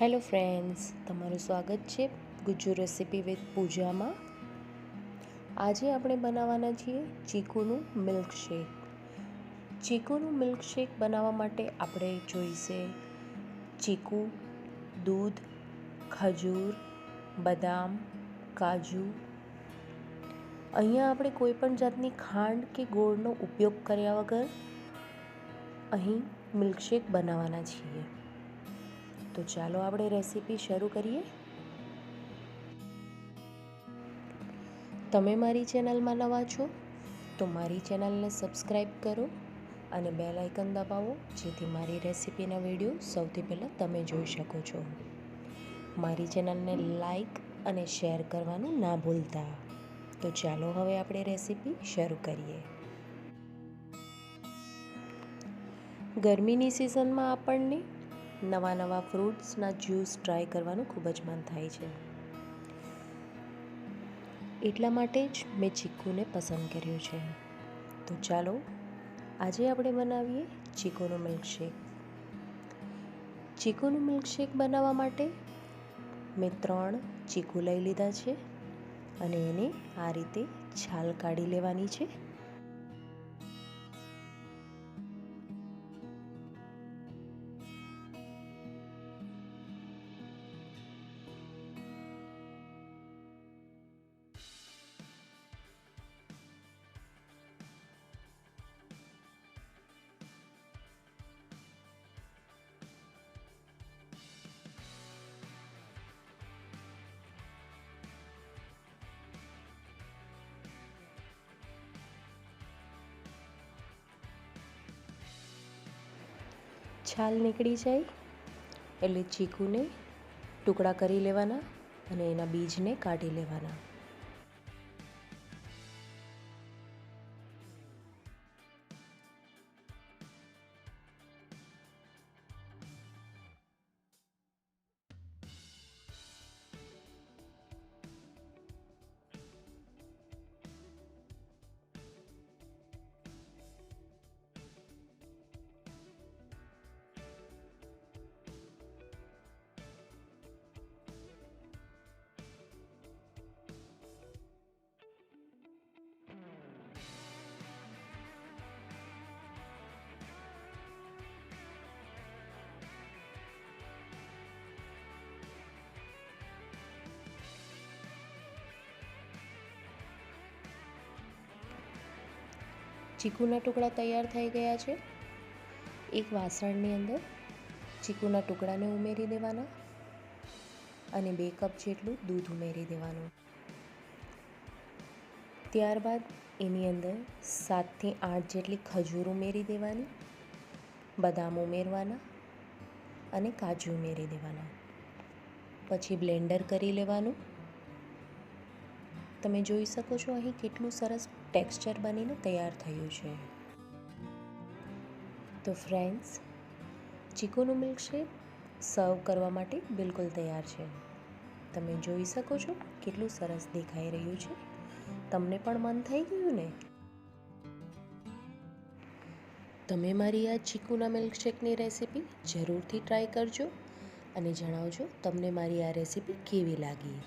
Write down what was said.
Hello friends, તમારું સ્વાગત છે ગુજ્જુ રેસીપી વિથ પૂજામાં. આજે આપણે બનાવવાના છીએ ચીકુનું મિલ્કશેક. ચીકુનું મિલ્કશેક બનાવવા માટે આપણે જોઈશે ચીકુ, દૂધ, ખજૂર, બદામ, કાજુ. અહીંયા આપણે કોઈ પણ જાતની ખાંડ કે ગોળનો ઉપયોગ કર્યા વગર અહીં મિલ્કશેક બનાવવાના છીએ. તો ચાલો આપણે રેસીપી શરૂ કરીએ. તમે મારી ચેનલમાં નવા છો તો મારી ચેનલને સબસ્ક્રાઈબ કરો અને બેલ આઇકન દબાવો, જેથી મારી રેસીપીના વીડિયો સૌથી પહેલાં તમે જોઈ શકો છો. મારી ચેનલને લાઈક અને શેર કરવાનું ના ભૂલતા. તો ચાલો હવે આપણે રેસીપી શરૂ કરીએ. ગરમીની સિઝનમાં આપણને નવા નવા ફ્રૂટ્સના જ્યુસ ટ્રાય કરવાનું ખૂબ જ મન થાય છે. એટલા માટે જ મેં ચીકુને પસંદ કર્યું છે. તો ચાલો, આજે આપણે બનાવીએ ચીકુનું મિલ્કશેક. ચીકુનું મિલ્કશેક બનાવવા માટે મેં ત્રણ ચીકુ લઈ લીધા છે અને એને આ રીતે છાલ કાઢી લેવાની છે. છાલ નીકળી જાય એટલે ચીકુને ટુકડા કરી લેવાના અને એના બીજને કાઢી લેવાના. ચીકુના ટુકડા તૈયાર થઈ ગયા છે. એક વાસણની અંદર ચીકુના ટુકડાને ઉમેરી દેવાના અને બે કપ જેટલું દૂધ ઉમેરી દેવાનું. ત્યારબાદ એની અંદર સાતથી આઠ જેટલી ખજૂર ઉમેરી દેવાની, બદામ ઉમેરવાના અને કાજુ ઉમેરી દેવાના. પછી બ્લેન્ડર કરી લેવાનું. તમે જોઈ શકો છો અહીં કેટલું સરસ ટેક્સચર બનીને તૈયાર થયું છે. તો ફ્રેન્ડ્સ, ચીકુનું મિલ્કશેક સર્વ કરવા માટે બિલકુલ તૈયાર છે. તમે જોઈ શકો છો કેટલું સરસ દેખાઈ રહ્યું છે. તમને પણ મન થઈ ગયું ને? તમે મારી આ ચીકુના મિલ્કશેકની રેસીપી જરૂરથી ટ્રાય કરજો અને જણાવજો તમને મારી આ રેસીપી કેવી લાગી.